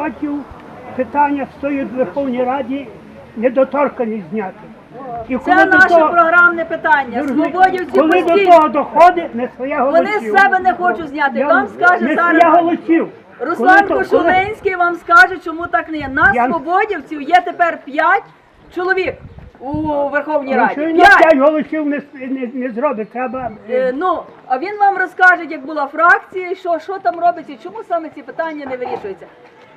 проти питання стоїть в Верховній Раді недоторканість зняти. І Це наше того- програмне питання. Свободівці коли до того доходить, не своя голосів. Вони з себе не хочуть зняти. Я- Вам скаже не зараз голосів. Руслан Коли то- Кошулинський вам скаже, чому так не є. Нас Я- свободівців є тепер 5 чоловік у Верховній Ну, Раді. що він П'ять. п'ять голосів не, не, не зробить, треба... Е, Ну, а він вам розкаже, як була фракція, що, що там робиться, і чому саме ці питання не вирішуються.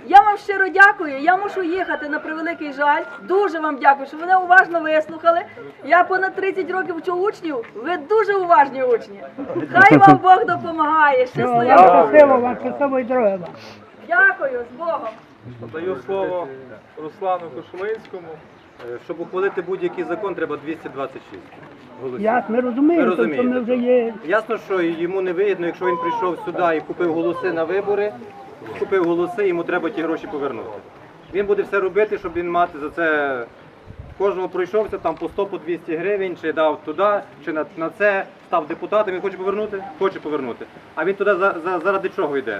Я вам щиро дякую. Я мушу їхати на превеликий жаль. Дуже вам дякую, що мене уважно вислухали. Я понад 30 років вчу учнів. Ви дуже уважні учні. Хай вам Бог допомагає. Щасливо. Щасливо вам, щасливо і вам. Дякую з Богом. Даю слово Руслану Кошулинському. Е, Щоб ухвалити будь-який закон, треба 226 голосів. Я, ми розуміємо, що ми вже є... Ясно, що йому не вигідно, якщо він прийшов сюди і купив голоси на вибори, купив голоси, йому треба ті гроші повернути. Він буде все робити, щоб він мати за це кожного пройшовся там по 100 по 200 гривень, чи дав туди, чи на, на це, став депутатом, він хоче повернути? Хоче повернути. А він туди за, за, заради чого йде?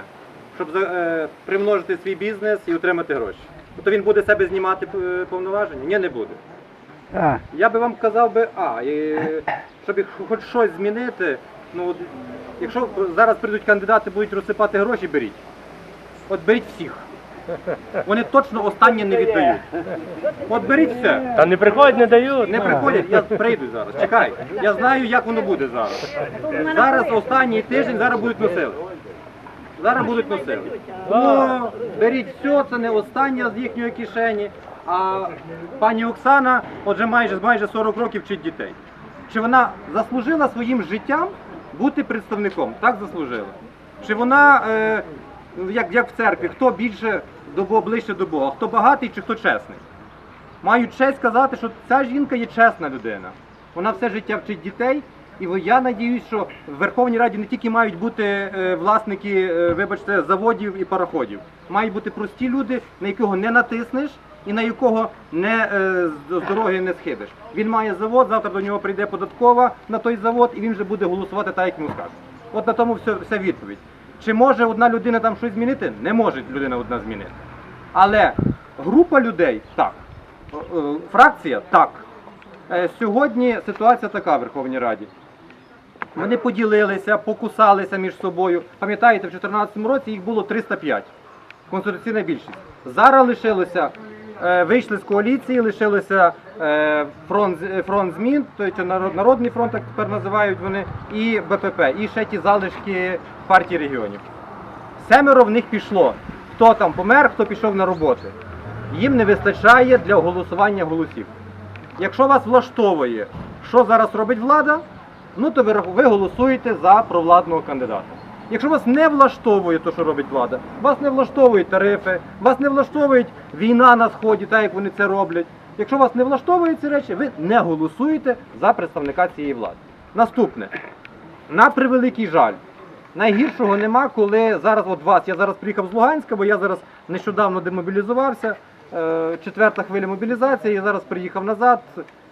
Щоб за, е, примножити свій бізнес і отримати гроші. Тобто він буде себе знімати е, повноваження? Ні, не буде. А, Я би вам казав би, а, і, щоб хоч щось змінити, ну, якщо зараз прийдуть кандидати, будуть розсипати гроші, беріть. От беріть всіх. Вони точно останнє не віддають. От беріть все. Та не приходять, не дають. Не приходять, я прийду зараз. Чекай. Я знаю, як воно буде зараз. Зараз останній тиждень, зараз будуть носили. Зараз будуть носили. Тому беріть все, це не останнє з їхньої кишені. А пані Оксана, отже, майже майже 40 років вчить дітей. Чи вона заслужила своїм життям бути представником? Так заслужила. Чи вона, е, як, як в церкві, хто більше до ближче до Бога, хто багатий чи хто чесний? Маю честь сказати, що ця жінка є чесна людина. Вона все життя вчить дітей. І я надіюсь, що в Верховній Раді не тільки мають бути е, власники, е, вибачте, заводів і пароходів. Мають бути прості люди, на якого не натиснеш і на якого не е, з дороги не схибиш. Він має завод, завтра до нього прийде податкова на той завод, і він вже буде голосувати так, як йому скажуть. От на тому все, вся відповідь. Чи може одна людина там щось змінити? Не може людина одна змінити. Але група людей так. Е, е, Фракція так. Е, Сьогодні ситуація така в Верховній Раді. Вони поділилися, покусалися між собою. Пам'ятаєте, в 2014 році їх було 305. Конституційна більшість. Зараз лишилося, вийшли з коаліції, лишилося е, фронт, е, фронт змін, тобто Народний фронт, як тепер називають вони, і БПП, і ще ті залишки партії регіонів. Семеро в них пішло. Хто там помер, хто пішов на роботи. Їм не вистачає для голосування голосів. Якщо вас влаштовує, що зараз робить влада, ну то ви голосуєте за провладного кандидата. Якщо вас не влаштовує те, що робить влада, вас не влаштовують тарифи, вас не влаштовує війна на сході, так як вони це роблять. Якщо вас не влаштовують ці речі, ви не голосуєте за представника цієї влади. Наступне, на превеликий жаль, найгіршого нема, коли зараз от вас, я зараз приїхав з Луганська, бо я зараз нещодавно демобілізувався, е, четверта хвиля мобілізації, я зараз приїхав назад.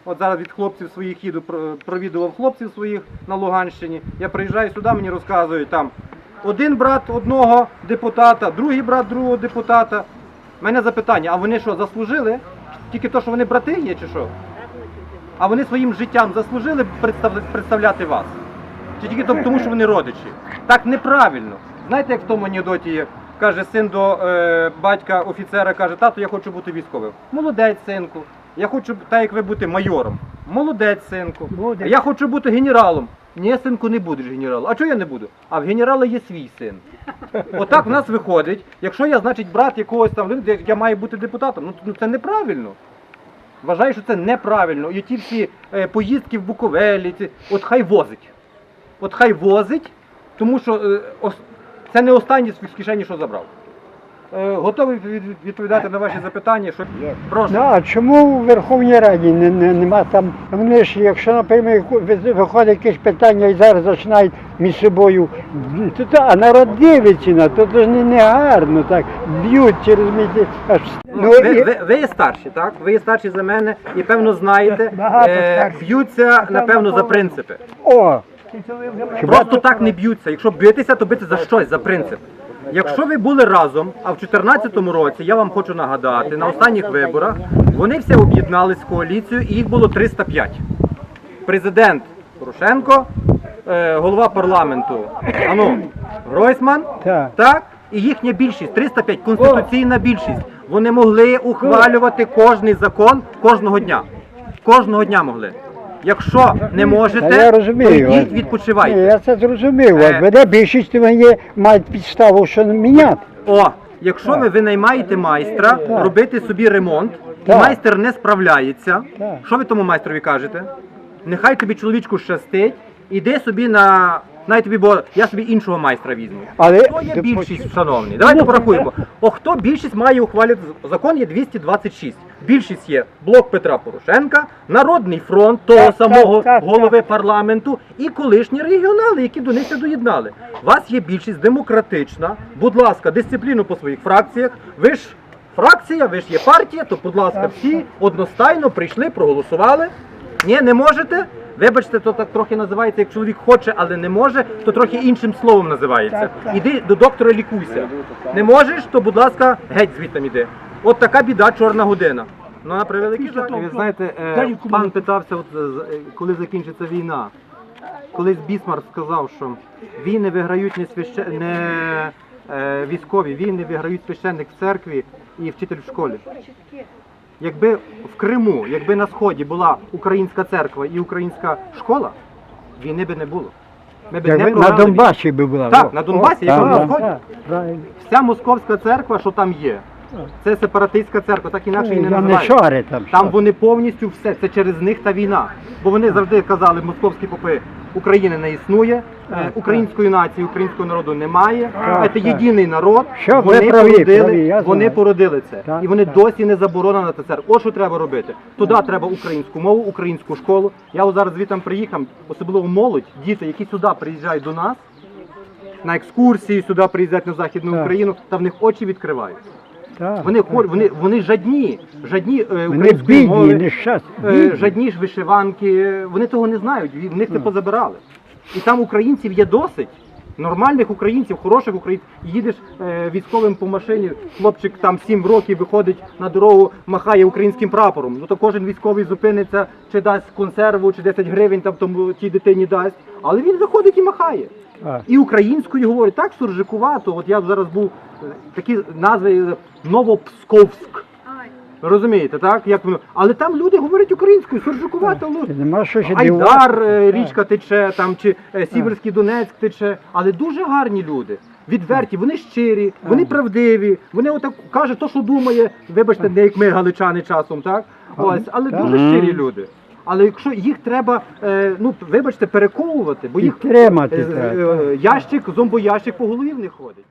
От зараз від хлопців своїх їду, провідував хлопців своїх на Луганщині. Я приїжджаю сюди, мені розказують там один брат одного депутата, другий брат другого депутата. У мене запитання, а вони що, заслужили? Тільки то, що вони брати є, чи що? А вони своїм життям заслужили представляти вас? Чи тільки тому, що вони родичі? Так неправильно. Знаєте, як в тому анекдоті є? Каже син до е, батька офіцера, каже, тато, я хочу бути військовим. Молодець, синку. Я хочу, так як ви бути майором. Молодець, синку. Буде. А я хочу бути генералом. Ні, синку, не будеш генералом. А чого я не буду? А в генерала є свій син. Отак в нас виходить. Якщо я, значить, брат якогось там, я маю бути депутатом, ну, ну це неправильно. Вважаю, що це неправильно. І ті всі е, поїздки в Буковелі, ці, от хай возить. От хай возить, тому що е, ос- це не останнє з кишені, що забрав. Е, готовий від- відповідати на ваші запитання, що прошу. Ну, а чому у Верховній Раді не, не, нема там? Вони ж, якщо, наприклад, ви- виходить якесь питання і зараз починають між собою, то, то, а народ дивиться на то, то ж не, не гарно так, б'ють через місяць. Аж, Ну, ви, ви, ви є старші, так? Ви є старші за мене і певно знаєте, Багато е, старші. б'ються напевно за принципи. О, Хіба Просто так не б'ються. Якщо битися, то бити за щось, за принцип. Якщо ви були разом, а в 2014 році, я вам хочу нагадати, на останніх виборах вони всі об'єднались в коаліцію і їх було 305. Президент Порошенко, е, голова парламенту ану, Гройсман, Так. так, і їхня більшість, 305, конституційна більшість. Вони могли ухвалювати кожний закон кожного дня. Кожного дня могли. Якщо не можете, Та я розумію. то йдіть, Ні. Я це зрозумів. Е. От Мене більшість мені мають підставу, що міняти. О, якщо ви винаймаєте майстра робити собі ремонт, і Так. майстер не справляється, Так. що ви тому майстрові кажете? Нехай тобі чоловічку щастить, іди собі на. Навіть тобі, бо я собі іншого майстра візьму. Але Хто є більшість, шановний? Давайте порахуємо. О, хто більшість має ухвалювати? Закон є 226. Більшість є блок Петра Порошенка, Народний фронт того Так, самого так, так, голови парламенту і колишні регіонали, які до них доєднали. У вас є більшість демократична. Будь ласка, дисципліну по своїх фракціях. Ви ж фракція, ви ж є партія, то, будь ласка, всі одностайно прийшли, проголосували. Ні, не можете. Вибачте, то так трохи називається, як чоловік хоче, але не може, то трохи іншим словом називається. Іди до доктора лікуйся. Не можеш, то будь ласка, геть звідти іди. От така біда, чорна година. Ну, на превеликий жаль. Ви знаєте, е, пан питався, от, е, з- е, коли закінчиться війна. Колись Бісмарк сказав, що війни виграють не, свяще... не е, військові, війни виграють священник в церкві і вчитель в школі. Якби в Криму, якби на Сході була українська церква і українська школа, війни би не було. Ми би не Якби на програли війну. Донбасі би була. Так, О, на Донбасі, о, на Сході. правильно. Вся московська церква, що там є, це сепаратистська церква, так інакше її не Я не називають. там. Там що. вони повністю все, це через них та війна. Бо вони завжди казали, московські попи, України не існує, е, української нації, українського народу немає. Так, це так. єдиний народ. Що, ви вони праві, породили, праві, я вони знаю. породили це. Так, і вони так. досі не заборонена та церква. От що треба робити. Туди треба українську мову, українську школу. Я от зараз звідти приїхав, особливо молодь, діти, які сюди приїжджають до нас. На екскурсії сюди приїздять на Західну Так. Україну, та в них очі відкривають. Так, Вони хор- вони, вони жадні, жадні е, Вони української бідні, мови, нещасні. е, бідні. жадні ж вишиванки. Вони того не знають. В них це позабирали. І там українців є досить. Нормальних українців, хороших українців. Їдеш е, військовим по машині, хлопчик там 7 років виходить на дорогу, махає українським прапором. Ну то кожен військовий зупиниться, чи дасть консерву, чи 10 гривень там тому тій дитині дасть. Але він виходить і махає. Так. І українською говорить, так суржикувато. От я зараз був е, такі назви е, Новопсковськ. Розумієте, так? Як воно? Але там люди говорять українською, суржикувато. ну, Нема що ще Айдар, дивувати. е, річка тече, там чи е, Сіверський Донецьк тече, але дуже гарні люди. Відверті, вони щирі, вони правдиві, вони отак кажуть то, що думає, вибачте, не як ми галичани часом, так? Ось, але дуже щирі люди. Але якщо їх треба, е, ну вибачте, перековувати, бо їх Підтримати е, треба. е, ящик, зомбоящик по голові в них ходить.